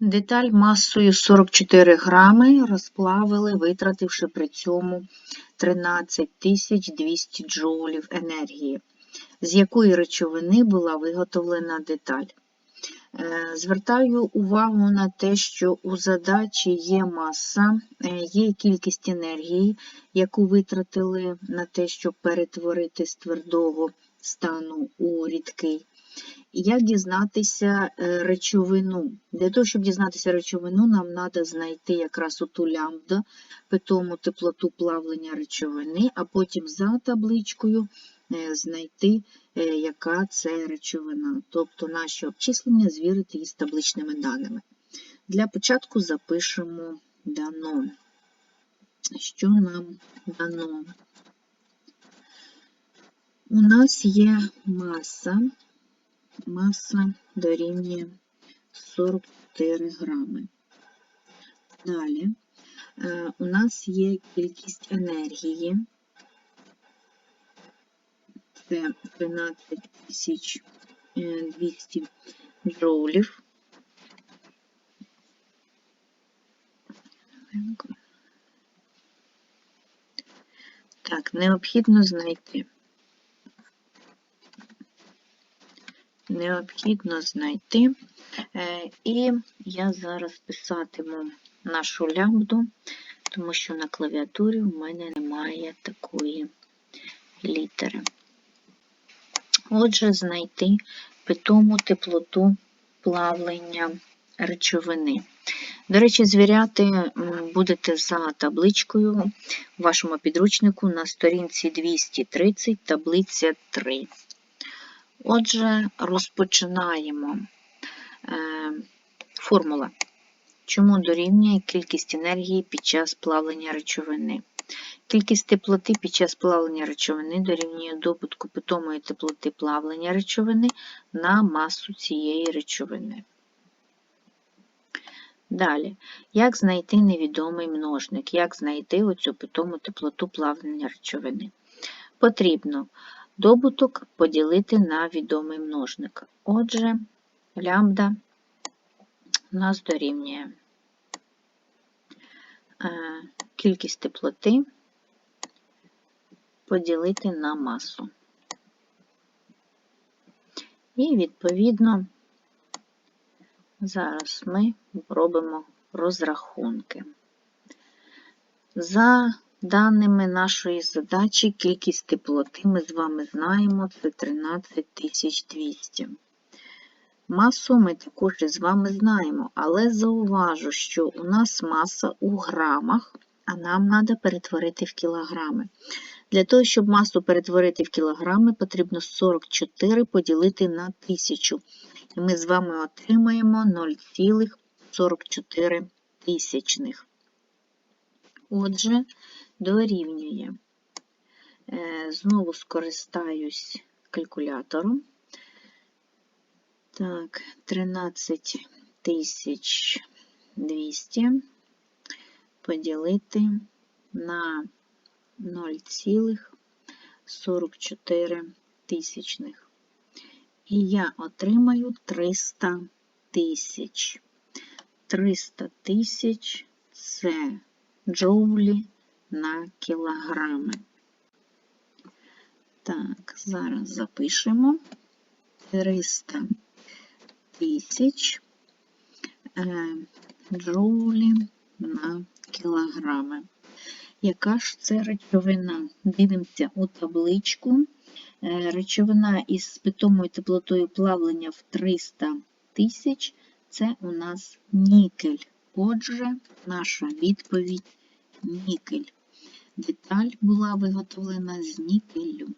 Деталь масою 44 грами розплавили, витративши при цьому 13 200 джоулів енергії, з якої речовини була виготовлена деталь. Е, Звертаю увагу на те, що у задачі є маса, е, є кількість енергії, яку витратили на те, щоб перетворити з твердого стану у рідкий. Як дізнатися е, речовину? Для того, щоб дізнатися речовину, нам треба знайти якраз оту лямбда, питому теплоту плавлення речовини, а потім за табличкою е, знайти, е, яка це речовина. Тобто наші обчислення звірити із табличними даними. Для початку запишемо дано. Що нам дано? У нас є маса маса дорівнює 44 грами. Далі е, у нас є кількість енергії, це 13 200 джоулів. Так, необхідно знайти. Необхідно знайти. Е, І я зараз писатиму нашу лямбду, тому що на клавіатурі в мене немає такої літери. Отже, знайти питому теплоту плавлення речовини. До речі, звіряти будете за табличкою в вашому підручнику на сторінці 230, таблиця 3. Отже, розпочинаємо е, формула. Чому дорівнює кількість енергії під час плавлення речовини? Кількість теплоти під час плавлення речовини дорівнює добутку питомої теплоти плавлення речовини на масу цієї речовини. Далі, як знайти невідомий множник, як знайти оцю питому теплоту плавлення речовини? Потрібно добуток поділити на відомий множник. Отже, лямбда у нас дорівнює е, кількість теплоти поділити на масу. І, відповідно, зараз ми робимо розрахунки. За Даними нашої задачі, кількість теплоти ми з вами знаємо, це 13200. Масу ми також із вами знаємо, але зауважу, що у нас маса у грамах, а нам треба перетворити в кілограми. Для того, щоб масу перетворити в кілограми, потрібно 44 поділити на 1000. І ми з вами отримаємо 0,44 тисячних. Отже, дорівнює. Е, знову скористаюсь калькулятором. Так, 13200 поділити на 0,44 тисячних. І я отримаю 300 тисяч. 300 тисяч це джоулі на кілограми. Так, зараз запишемо 300 тисяч е, джоулі на кілограми. Яка ж це речовина? Дивимося у табличку. Е, речовина із питомою теплотою плавлення в 300 тисяч це у нас нікель. Отже, наша відповідь нікель. Деталь була виготовлена з нікелю.